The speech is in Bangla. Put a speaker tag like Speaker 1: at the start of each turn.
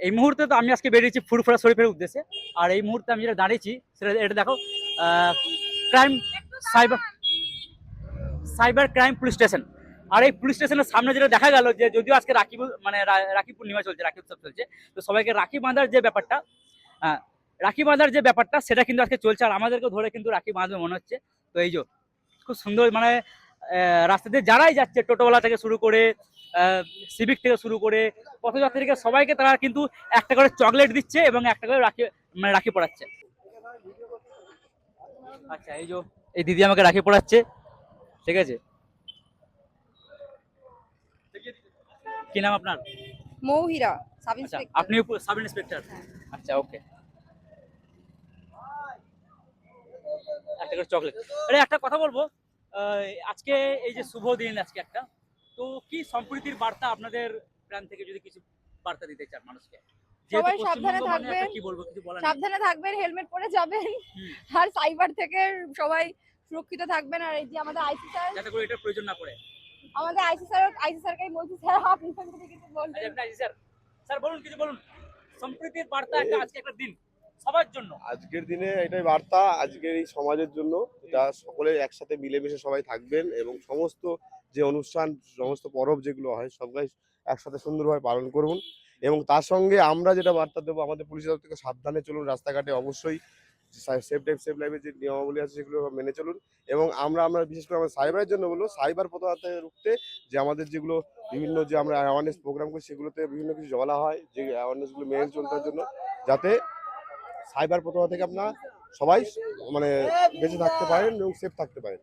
Speaker 1: এই মুহূর্তে তো আমি আজকে বেরিয়েছি ফুরফুরা শরীফের উদ্দেশ্যে। আর এই মুহূর্তে আমি যেটা দাঁড়িয়েছি সেটা এটা দেখো crime cyber cyber crime police station আর এই পুলিশ স্টেশনের সামনে যেটা দেখা গেল যে যদিও আজকে রাখি মানে রাখি পূর্ণিমা চলছে রাখি উৎসব চলছে তো সবাইকে রাখি বাঁধার যে ব্যাপারটা আহ, রাখি বাঁধার যে ব্যাপারটা সেটা কিন্তু আজকে চলছে। আর আমাদেরকে ধরে কিন্তু রাখি বাঁধবে মনে হচ্ছে। তো এই যে খুব সুন্দর মানে আহ, রাস্তা দিয়ে যারাই যাচ্ছে টোটোওয়ালা থেকে শুরু করে সিভিক থেকে শুরু করে পথযাত্রীকে সবাইকে তারা কিন্তু একটা করে চকলেট দিচ্ছে এবং একটা করে রাখি মানে রাখি পড়াচ্ছে আচ্ছা এই যে এই দিদি আমাকে রাখি পড়াচ্ছে ঠিক আছে? কি নাম আপনার?
Speaker 2: মৌহিরা সাব
Speaker 1: আচ্ছা
Speaker 2: ইন্সপেক্টর।
Speaker 1: আপনি সাব ইন্সপেক্টর? আচ্ছা ওকে। একটা করে চকলেট আরে একটা কথা বলব আজকে এই যে শুভ দিন আজকে একটা তো কি সম্প্রীতির বার্তা আপনাদের প্রাণ থেকে যদি কিছু বার্তা দিতে চান মানুষকে?
Speaker 2: সবাই সাবধানে
Speaker 1: পশ্চিমবঙ্গ মানে
Speaker 2: থাকবেন। সাবধানে থাকবেন হেলমেট পরে যাবেন আর সাইবার থেকে সবাই সুরক্ষিত থাকবেন আর এই যে আমাদের আইসি স্যার।
Speaker 1: যাতে করে এটার প্রয়োজন না পড়ে।
Speaker 2: আমাদের আইসি স্যার আইসি স্যারকেই বলছি স্যার আপনি কিছু বলবেন।
Speaker 1: আচ্ছা, স্যার। স্যার বলুন কিছু বলুন। সম্প্রীতির বার্তা একটা আজকে একটা দিন। সবার জন্য।
Speaker 3: আজকের দিনে এটাই বার্তা, আজকের এই সমাজের জন্য, যা সকলে একসাথে মিলেমিশে সবাই থাকবেন এবং সমস্ত যে অনুষ্ঠান, সমস্ত পরব যেগুলো হয় সবাই একসাথে সুন্দরভাবে পালন করুন। এবং তার সঙ্গে আমরা যেটা বার্তা দেবো, আমাদের পুলিশ তরফ থেকে সাবধানে চলুন, রাস্তাঘাটে অবশ্যই সেফ টাইপ সেফ লাইফের যে নিয়মাবলী আছে, সেগুলো মেনে চলুন। এবং আমরা আমরা বিশেষ করে আমরা সাইবারের জন্য বলব সাইবার প্রতারণা রুখতে যে আমাদের যেগুলো বিভিন্ন যে আমরা অ্যাওয়ারনেস প্রোগ্রাম করি, সেগুলোতে বিভিন্ন কিছু বলা হয়, যে অ্যাওয়ারনেসগুলো মেনে চলতে জন্য, যাতে সাইবার প্রতারণা থেকে আপনার সবাই মানে বেঁচে থাকতে পারেন এবং সেফ থাকতে পারেন।